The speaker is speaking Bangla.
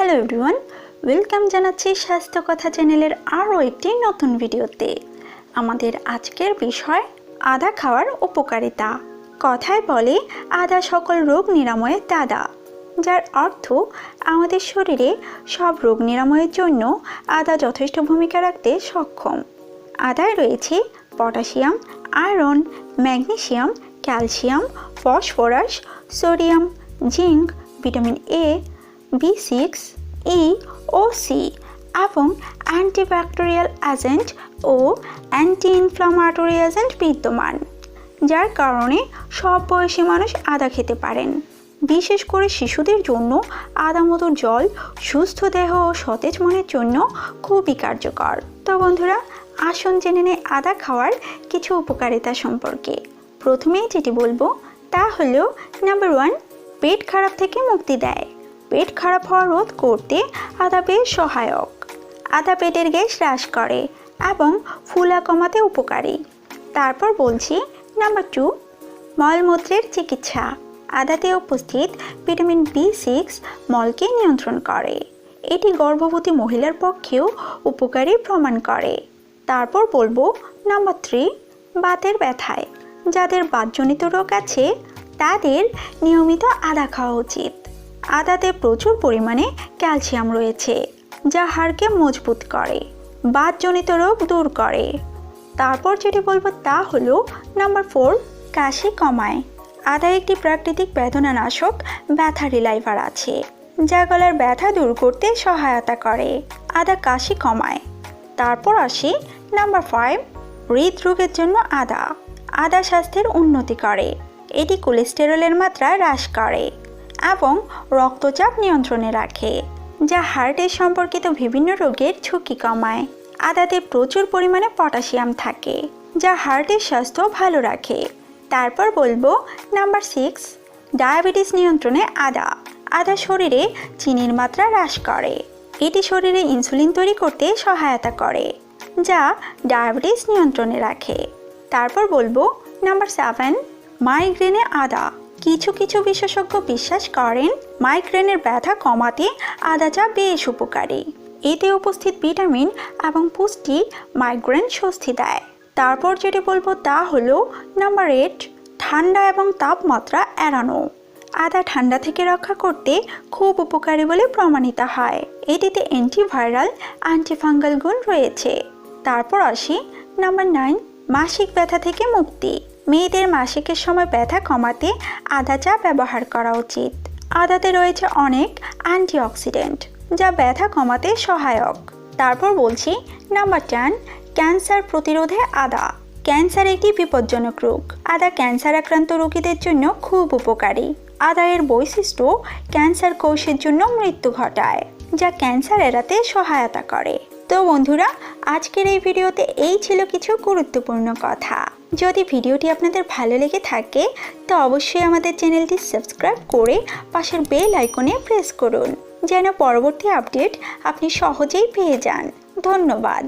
হ্যালো এভরিওয়ান ওয়েলকাম জানাচ্ছি স্বাস্থ্য কথা চ্যানেলের আরও একটি নতুন ভিডিওতে। আমাদের আজকের বিষয়, আদা খাওয়ার উপকারিতা। কথায় বলে, আদা সকল রোগ নিরাময়ের দাদা যার অর্থ আমাদের শরীরে সব রোগ নিরাময়ের জন্য আদা যথেষ্ট ভূমিকা রাখতে সক্ষম। আদায় রয়েছে potassium, iron magnesium calcium, phosphorus, sodium, zinc, vitamin A B six E O C এবং অ্যান্টিব্যাকটেরিয়াল এজেন্ট ও অ্যান্টি ইনফ্লামেটরি এজেন্ট বিদ্যমান, যার কারণে সব বয়সী মানুষ আদা খেতে পারেন। বিশেষ করে শিশুদের জন্য আদা মধুর জল, সুস্থ দেহ ও সতেজ মনের জন্য খুবই কার্যকর। তো বন্ধুরা, আসুন জেনে নেই আদা খাওয়ার কিছু উপকারিতা সম্পর্কে। প্রথমেই যেটি বলব, তা হলো নাম্বার ওয়ান পেট খারাপ থেকে মুক্তি দেয়। পেট খারাপ হওয়া রোধ করতে আদা বেশ সহায়ক। আদা পেটের গ্যাস হ্রাস করে এবং ফুলা কমাতে উপকারী। তারপর বলছি নাম্বার টু মলমূত্রের চিকিৎসা। আদাতে উপস্থিত ভিটামিন বি সিক্স মলকে নিয়ন্ত্রণ করে। এটি গর্ভবতী মহিলার পক্ষেও উপকারী প্রমাণ করে। তারপর বলব নাম্বার থ্রি বাতের ব্যথায়। যাদের বাতজনিত রোগ আছে, তাদের নিয়মিত আদা খাওয়া উচিত। আদাতে প্রচুর পরিমাণে ক্যালসিয়াম রয়েছে, যা হাড়কে মজবুত করে, বাতজনিত রোগ দূর করে। তারপর যেটি বলব তা হলো, নাম্বার ফোর কাশি কমায়। আদা একটি প্রাকৃতিক বেদনানাশক ব্যথা রিলাইভার আছে, যা গলার ব্যথা দূর করতে সহায়তা করে, আদা কাশি কমায়। তারপর আসি, নাম্বার ফাইভ, হৃদরোগের জন্য আদা। আদা স্বাস্থ্যের উন্নতি করে, এটি কোলেস্টেরলের মাত্রা হ্রাস করে। এবং রক্তচাপ নিয়ন্ত্রণে রাখে, যা হার্টের সম্পর্কিত বিভিন্ন রোগের ঝুঁকি কমায়। আদাতে প্রচুর পরিমাণে পটাশিয়াম থাকে, যা হার্টের স্বাস্থ্য ভালো রাখে। তারপর বলব নাম্বার সিক্স, ডায়াবেটিস নিয়ন্ত্রণে আদা। আদা শরীরে চিনির মাত্রা হ্রাস করে। এটি শরীরে ইনসুলিন তৈরি করতে সহায়তা করে, যা ডায়াবেটিস নিয়ন্ত্রণে রাখে। তারপর বলব নাম্বার সেভেন, মাইগ্রেনে আদা। কিছু কিছু বিশেষজ্ঞ বিশ্বাস করেন মাইগ্রেনের ব্যথা কমাতে আদা চা বেশ উপকারী। এতে উপস্থিত ভিটামিন এবং পুষ্টি মাইগ্রেন স্বস্তি দেয়। তারপর যেটি বলব তা হলো নাম্বার এইট ঠান্ডা এবং তাপমাত্রা এড়ানো। আদা ঠান্ডা থেকে রক্ষা করতে খুব উপকারী বলে প্রমাণিত হয়। এটিতে অ্যান্টিভাইরাল অ্যান্টিফাঙ্গাল গুণ রয়েছে। তারপর আসি নাম্বার নাইন মাসিক ব্যথা থেকে মুক্তি। মেয়েদের মাসিকের সময় ব্যথা কমাতে আদা চা ব্যবহার করা উচিত। আদাতে রয়েছে অনেক অ্যান্টিঅক্সিডেন্ট, যা ব্যথা কমাতে সহায়ক। তারপর বলছি, নাম্বার টেন, ক্যান্সার প্রতিরোধে আদা। ক্যান্সার একটি বিপজ্জনক রোগ। আদা ক্যান্সার আক্রান্ত রোগীদের জন্য খুব উপকারী। আদায়ের বৈশিষ্ট্য ক্যান্সার কোষের জন্য মৃত্যু ঘটায়, যা ক্যান্সার এড়াতে সহায়তা করে। তো বন্ধুরা, আজকের এই ভিডিওতে এই ছিল কিছু গুরুত্বপূর্ণ কথা। যদি ভিডিওটি আপনাদের ভালো লেগে থাকে, তো অবশ্যই আমাদের চ্যানেলটি সাবস্ক্রাইব করে পাশের বেল আইকনে প্রেস করুন, যেন পরবর্তী আপডেট আপনি সহজেই পেয়ে যান। ধন্যবাদ।